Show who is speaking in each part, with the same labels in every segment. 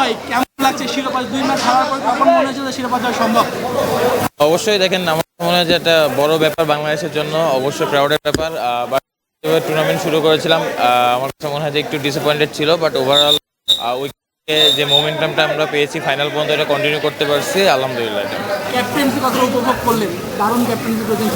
Speaker 1: হয়? কেমন লাগছে শিরোপা? দুই ম্যাচ হারার পর কখন মনে হচ্ছে শিরোপা জয় সম্ভব?
Speaker 2: অবশ্যই দেখেন আমার মনে হয় যে একটা বড় ব্যাপার বাংলাদেশের জন্য অবশ্যই প্রাউডের ব্যাপার। বাট টুর্নামেন্ট শুরু করেছিলাম। আমার কাছে মনে হয় যে একটু ডিসঅ্যাপয়েন্টেড ছিল বাট ওভারঅল উইকে যে মোমেন্টামটা আমরা পেয়েছি ফাইনাল পর্যন্ত এটা কন্টিনিউ করতে পারছি আলহামদুলিল্লাহ
Speaker 1: ক্যাপ্টেন্সি কতটা উপভোগ করলেন? দারুণ ক্যাপ্টেন্সি করেছেন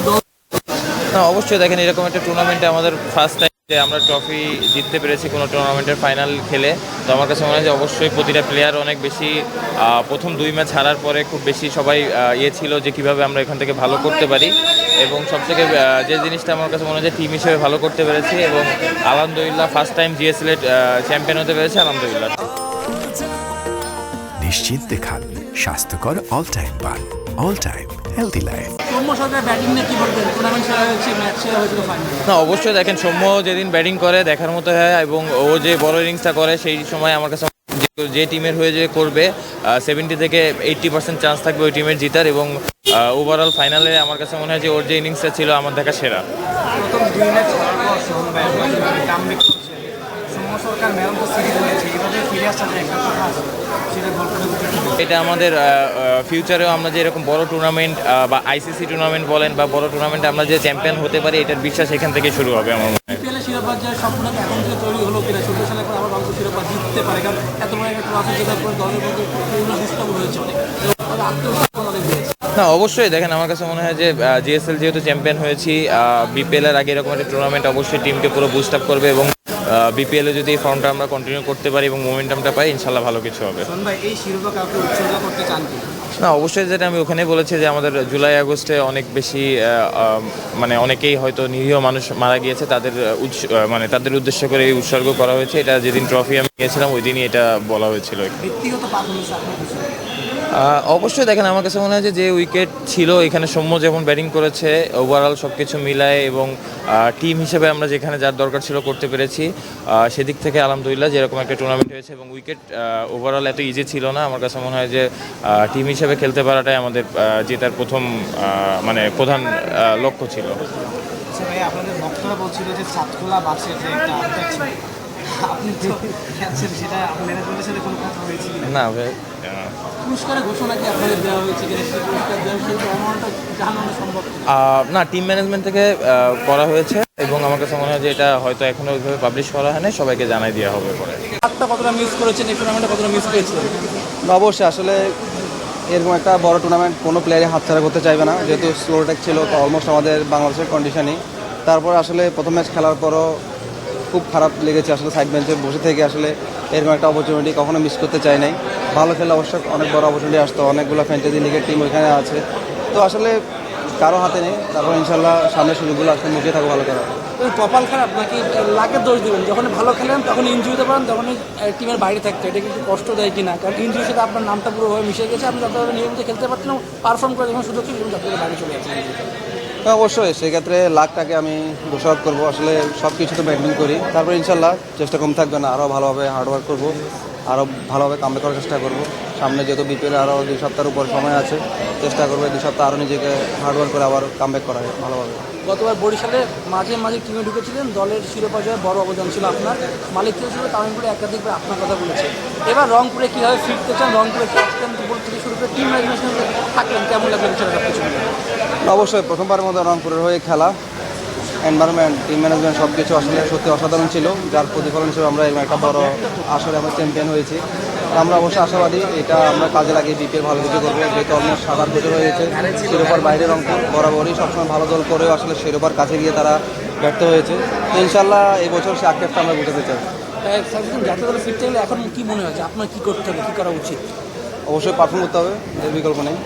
Speaker 2: না অবশ্যই দেখেন এরকম একটা টুর্নামেন্টে আমাদের ফার্স্ট টাইম যে আমরা ট্রফি জিততে পেরেছি কোনো টুর্নামেন্টের ফাইনাল খেলে। তো আমার কাছে মনে হয় যে অবশ্যই প্রতিটা প্লেয়ার অনেক বেশি প্রথম দুই ম্যাচ হারার পরে খুব বেশি সবাই ইয়ে ছিল যে কীভাবে আমরা এখান থেকে ভালো করতে পারি। এবং সবথেকে যে জিনিসটা আমার কাছে মনে হয় যে টিম হিসেবে ভালো করতে পেরেছি এবং আলহামদুলিল্লাহ ফার্স্ট টাইম জিএসএল চ্যাম্পিয়ন হতে পেরেছি, আলহামদুলিল্লাহ।
Speaker 3: নিশ্চিন্তে খান, স্বাস্থ্যকর অল টাইম পান অল টাইম হেলদি লাইফ
Speaker 2: না অবশ্যই দেখেন সৌম্য যেদিন ব্যাটিং করে দেখার মতো হয় এবং ও যে বড় ইনিংসটা করে সেই সময় আমার কাছে যে- যে টিমের হয়ে যে করবে সেভেন্টি থেকে এইট্টি পার্সেন্ট চান্স থাকবে ওই টিমের জিতার এবং ওভারঅল ফাইনালে আমার কাছে মনে হয় যে ওর যে ইনিংসটা ছিল আমার দেখা সেরা।
Speaker 4: সরকার ফিরে একটা কথা আছে
Speaker 2: এটা আমাদের ফিউচারেও আমরা যে এরকম বড় টুর্নামেন্ট বা আইসিসি টুর্নামেন্ট বলেন বা বড় টুর্নামেন্টে আমরা যে চ্যাম্পিয়ন হতে পারি এটার বিশ্বাস এখান থেকে শুরু হবে আমার মনে হয়।
Speaker 1: শিরোপা জয়ের স্বপ্নটা এখন থেকে তৈরি হলো কিনা চোদ্দ সালে পর আবার বাংলাদেশ শিরোপা জিততে পারে কারণ এত বড় একটা ট্রফি জেতার পর দলের মধ্যে পূর্ণ ডিস্টার্ব হয়েছে অনেক। আত্মবিশ্বাস অনেক বেড়েছে
Speaker 2: না অবশ্যই দেখেন আমার কাছে মনে হয় যে জিএসএল যেহেতু চ্যাম্পিয়ন হয়েছি বিপিএল এর আগে এরকম একটা টুর্নামেন্ট অবশ্যই টিমকে পুরো বুস্ট আপ করবে এবং বিপিএল যদি এই ফর্মটা আমরা কন্টিনিউ করতে পারি এবং মোমেন্টামটা পাই ইনশাল্লাহ ভালো কিছু হবে। না অবশ্যই যেটা আমি ওখানে বলেছি যে আমাদের জুলাই আগস্টে অনেক বেশি মানে অনেকেই হয়তো নিরীহ মানুষ মারা গিয়েছে তাদের উৎস- মানে তাদের উদ্দেশ্য করে এই উৎসর্গ করা হয়েছে। এটা যেদিন ট্রফি আমি গিয়েছিলাম ওই দিনই এটা বলা হয়েছিল।
Speaker 1: ব্যক্তিগত পারফরমেন্স আপনার কিছু
Speaker 2: আহ, অবশ্যই দেখেন, আমার কাছে মনে হয় যে উইকেট ছিল, এখানে সৌম্য যেমন ব্যাটিং করেছে ওভারঅল সব কিছু মিলায় এবং টিম হিসেবে আমরা যেখানে যার দরকার ছিল করতে পেরেছি। সেদিক থেকে আলহামদুলিল্লাহ যেরকম একটা টুর্নামেন্ট হয়েছে এবং উইকেট ওভারঅল এত ইজি ছিল না। আমার কাছে মনে হয় যে টিম হিসেবে খেলতে পারাটাই আমাদের জেতার প্রথম মানে প্রধান লক্ষ্য ছিল।
Speaker 4: আচ্ছা আপনি তো খেলছেন সেটা ম্যানেজমেন্টের সাথে কোনো কথা হয়েছে
Speaker 2: না ভাই।
Speaker 1: পুরস্কারের ঘোষণা কি আপনাদের দেওয়া হয়েছে কিনা? সেই পুরস্কার দেওয়া সেই অ্যামাউন্টটা জানানো সম্ভব
Speaker 2: না টিম ম্যানেজমেন্ট থেকে করা হয়েছে এবং আমার কাছে মনে হয় যে এটা হয়তো এখনও ওইভাবে পাবলিশ করা হয়নি সবাইকে জানাই দেওয়া হবে পরে।
Speaker 1: কতটা মিস করেছেন? এই টুর্নামেন্টে কতটা মিস করেছিলেন
Speaker 5: না, অবশ্যই। আসলে এরকম একটা বড় টুর্নামেন্ট কোনো প্লেয়ারই হাতছাড়া করতে চাইবে না। যেহেতু স্লো টেক ছিল তো অলমোস্ট আমাদের বাংলাদেশের কন্ডিশনই তারপর আসলে প্রথম ম্যাচ খেলার পরও খুব খারাপ লেগেছে আসলে সাইড বেঞ্চে বসে থেকে আসলে এরকম একটা অপরচুনিটি কখনো মিস করতে চাই নাই। ভালো খেলে অবশ্যই অনেক বড় অপরচুনিটি আসতো, অনেকগুলো ফ্যান্টাসি লিগের টিম ওইখানে আছে। তো আসলে কারও হাতে নেই, তারপর ইনশাল্লাহ সামনের সুযোগগুলো আসলে মুখে থাকো ভালো
Speaker 1: ওই কপাল খারাপ নাকি লাকের দোষ দিবেন? যখন ভালো খেলেন, তখন ইঞ্জুরিতে পারেন তখন টিমের বাইরে থাকতে। এটা কিন্তু কষ্ট দেয় কিনা? কারণ ইঞ্জুরির সাথে আপনার নামটা পুরোভাবে মিশে গেছে, আপনি যতটা নিয়মিত খেলতে পারছিলেন পারফর্ম করে যখন সুযোগ ছিল যতটা বাইরে চলে
Speaker 5: হ্যাঁ অবশ্যই। সেক্ষেত্রে লাখটাকে আমি দোষারোপ করব। আসলে সব কিছু তো মেনটেন করি। তারপর ইনশাল্লাহ চেষ্টা কম থাকবে না। আরও ভালোভাবে হার্ডওয়ার্ক করব। আরও ভালোভাবে কামে করার চেষ্টা করব। সামনে যেহেতু বিপিএল আরও দুই সপ্তাহের উপর সময় আছে চেষ্টা করব দুই সপ্তাহ আরও নিজেকে হার্ডওয়ার্ক করে আবার কামব্যাক করা যায় ভালোভাবে।
Speaker 1: গতবার বরিশালে মাঝে মাঝে টিমে ঢুকেছিলেন দলের শিরোপা জয়ে বড় অবদান ছিল আপনার। মালিক ছিল তামিমপুরে একাধিকবার আপনার কথা বলেছে। এবার রংপুরে কীভাবে ফিরতে চান রংপুরে ক্যাপ্টেন থেকে শুরু করে টিম ম্যানেজমেন্ট থাকলেন কেমন লাগবে বিষয়টা সব কিছু
Speaker 5: অবশ্যই প্রথমবারের মধ্যে রংপুরের হয়ে খেলা। এনভায়রনমেন্ট টিম ম্যানেজমেন্ট সব কিছু আসলে সত্যি অসাধারণ ছিল যার প্রতিফলন হিসেবে আমরা এরকম একটা বড় আসরে আমরা চ্যাম্পিয়ন হয়েছি। আমরা অবশ্যই আশাবাদী এটা আমরা কাজে লাগিয়ে বিপিএল ভালো কিছু করব যেহেতু অলমোস্ট সাত আট বছর হয়ে গেছে শিরোপার বাইরে রংপুর বরাবরই সবসময় ভালো দল করেও আসলে শিরোপার কাছে গিয়ে তারা ব্যর্থ হয়েছে। তো ইনশাল্লাহ এই বছর সে আক্ষেপটা আমরা বুঝতে চাই।
Speaker 1: তাই সার্ভিসিং জাতীয় দলে ফিরতে গেলে এখন কি মনে হয় আপনার কী করতে হবে কী করা উচিত?
Speaker 5: অবশ্যই পারফর্ম করতে হবে এর বিকল্প নেই।